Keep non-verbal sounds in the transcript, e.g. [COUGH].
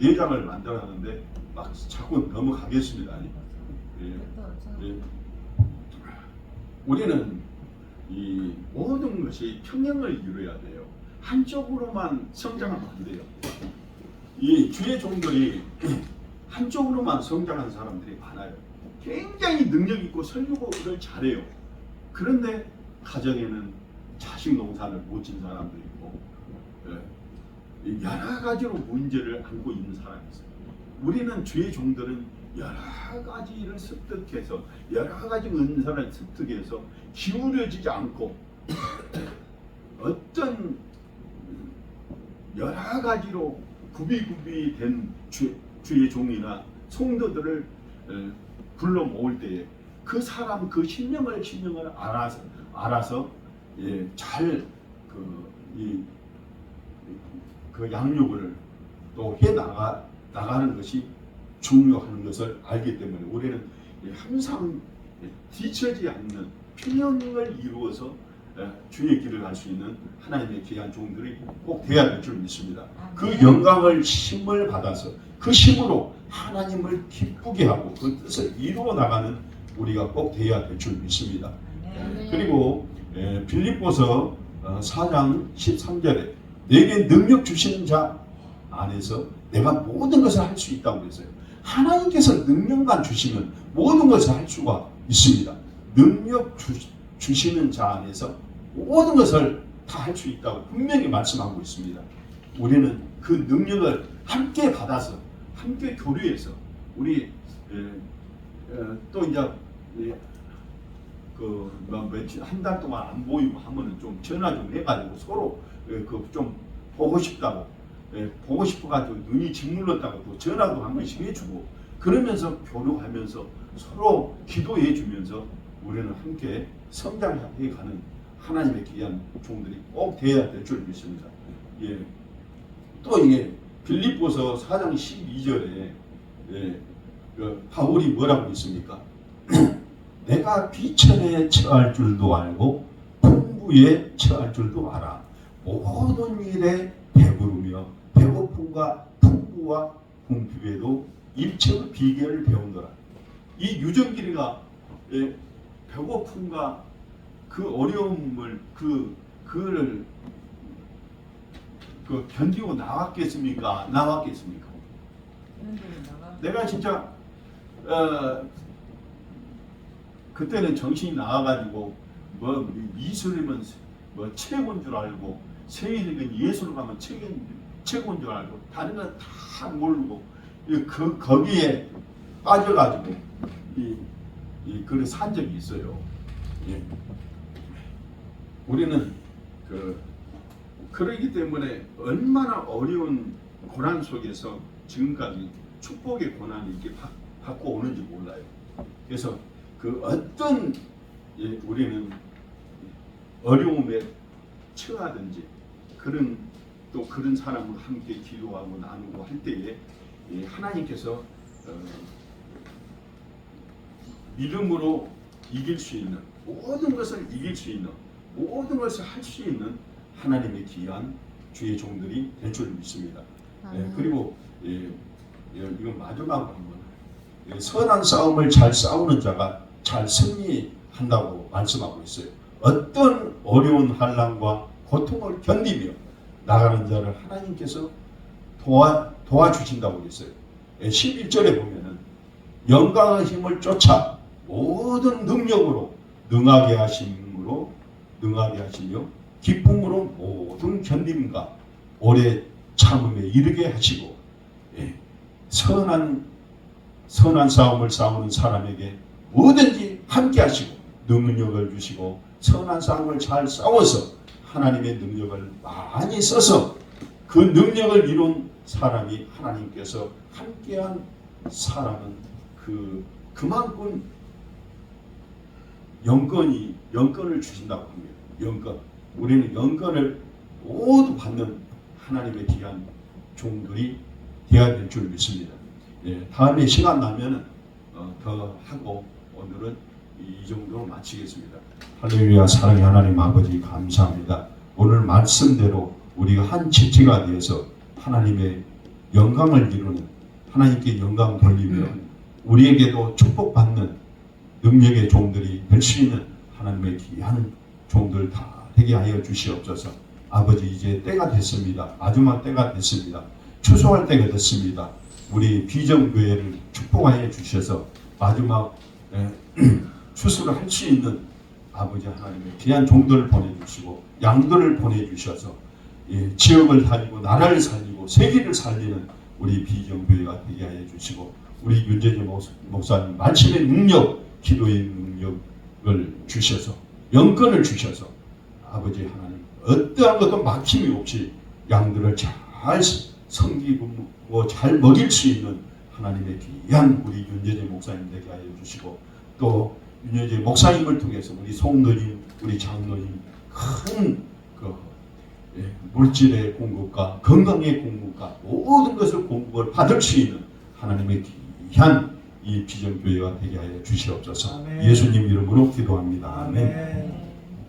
네 장을 만들었는데 막 자꾸 넘어가겠습니다. 예. 예. 우리는 이 모든 것이 평행을 이루어야 돼요. 한쪽으로만 성장하면 안 돼요. 이 주의 종들이 [CLEARS THROAT] 한쪽으로만 성장하는 사람들이 많아요. 굉장히 능력 있고 설교를 잘해요. 그런데 가정에는 자식 농사를 못진 사람도 있고 예, 여러 가지로 문제를 안고 있는 사람이 있어요. 우리는 주의 종들은 여러 가지를 습득해서 여러 가지 은사를 습득해서 기울여지지 않고 어떤 여러 가지로 구비구비 된 주, 주의 종이나 성도들을 에, 불러 모을 때에 그 사람 그 신령을 신령을 알아서 알아서 예, 잘그이 그 양육을 또 해 나가 나가는 것이 중요한 것을 알기 때문에 우리는 예, 항상 예, 뒤처지 않는 평형을 이루어서 예, 주의 길을 갈 수 있는 하나님의 귀한 종들이 꼭 되어야 될 줄 믿습니다. 그 영광을 힘을 받아서 그 힘으로 하나님을 기쁘게 하고 그 뜻을 이루어 나가는 우리가 꼭 되어야 될 줄 믿습니다. 네. 그리고 에, 빌립보서 어, 4장 13절에 내게 능력 주시는 자 안에서 내가 모든 것을 할 수 있다고 그랬어요. 하나님께서 능력만 주시면 모든 것을 할 수가 있습니다. 능력 주, 주시는 자 안에서 모든 것을 다 할 수 있다고 분명히 말씀하고 있습니다. 우리는 그 능력을 함께 받아서 함께 교류해서 우리 에, 에, 또 이제 예, 그 며칠 한 달 동안 안 보이고 하면은 좀 전화 좀 해가지고 서로 그 좀 보고 싶다고 예, 보고 싶어가지고 눈이 짓물렀다고 또 전화도 한 번씩 해주고 그러면서 교류하면서 서로 기도해주면서 우리는 함께 성장해 가는 하나님의 귀한 종들이 꼭 되어야 될 줄 믿습니다. 예. 또 이게 빌립보서 4장 12절에 예, 그 바울이 뭐라고 했습니까? 내가 비천에 처할 줄도 알고 풍부에 처할 줄도 알아. 모든 일에 배부르며 배고픔과 풍부와 궁핍에도 일체의 비결을 배운거라. 이 유정길이가 예, 배고픔과 그 어려움을 그 그를 그 견디고 나왔겠습니까? 나왔겠습니까? 내가 진짜 어, 그때는 정신이 나와가지고 뭐 미술이면 뭐 최고인 줄 알고 세일이면 예술 가면 최고 최고인 줄 알고 다른 건다 모르고 이그 거기에 빠져가지고 이, 이 글을 산 적이 있어요. 예. 우리는 그 그러기 때문에 얼마나 어려운 고난 속에서 지금까지 축복의 고난이 이렇게 받, 받고 오는지 몰라요. 그래서 그 어떤 예, 우리는 어려움에 처하든지 그런 또 그런 사람과 함께 기도하고 나누고 할 때에 예, 하나님께서 어, 믿음으로 이길 수 있는 모든 것을 이길 수 있는 모든 것을 할 수 있는 하나님의 귀한 주의 종들이 될 줄 믿습니다. 예, 그리고 예, 예, 이건 마지막으로 한번 예, 선한 싸움을 잘 싸우는 자가 잘 승리한다고 말씀하고 있어요. 어떤 어려운 환란과 고통을 견디며 나가는 자를 하나님께서 도와 도와주신다고. 예, 11절에 보면은 영광의 힘을 쫓아 모든 능력으로 능하게 하심으로 능하게 하시며 기쁨으로 모든 견딤과 오래 참음에 이르게 하시고 예, 선한 선한 싸움을 싸우는 사람에게 뭐든지 함께 하시고 능력을 주시고 선한 싸움을 잘 싸워서 하나님의 능력을 많이 써서 그 능력을 이룬 사람이 하나님께서 함께한 사람은 그 그만큼 영권이 영권을 주신다고 합니다. 영권. 우리는 영권을 모두 받는 하나님의 귀한 종들이 되어야 될 줄 믿습니다. 예, 다음에 시간 나면은 어, 더 하고 오늘은 이 정도로 마치겠습니다. 할렐루야 사랑의 하나님 아버지 감사합니다. 오늘 말씀대로 우리가 한 지체가 되어서 하나님의 영광을 이루는 하나님께 영광 돌리며 우리에게도 축복받는 능력의 종들이 될 수 있는 하나님의 귀한 종들 다 되게 하여 주시옵소서. 아버지 이제 때가 됐습니다. 마지막 때가 됐습니다. 추수할 때가 됐습니다. 우리 비전교회를 축복하여 주셔서 마지막 에, [CLEARS THROAT] 추수를 할 수 있는 아버지 하나님의 귀한 종들을 보내주시고 양들을 보내주셔서 예, 지역을 살리고 나라를 살리고 세계를 살리는 우리 비전교회가 되게 하여 주시고 우리 윤재재 목- 목사님 말씀의 능력, 기도의 능력을 주셔서 영권을 주셔서 아버지 하나님 어떠한 것도 막힘이 없이 양들을 잘 섬기고 잘 먹일 수 있는 하나님의 귀한 우리 윤재재 목사님 되게 하여 주시고 또 윤여재 목사님을 통해서 우리 송도님, 우리 장로님 큰그 예, 물질의 공급과 건강의 공급과 모든 것을 공급을 받을 수 있는 하나님의 귀한 이 비전교회가 되게 하여 주시옵소서. 아멘. 예수님 이름으로 기도합니다. 아멘. 아멘.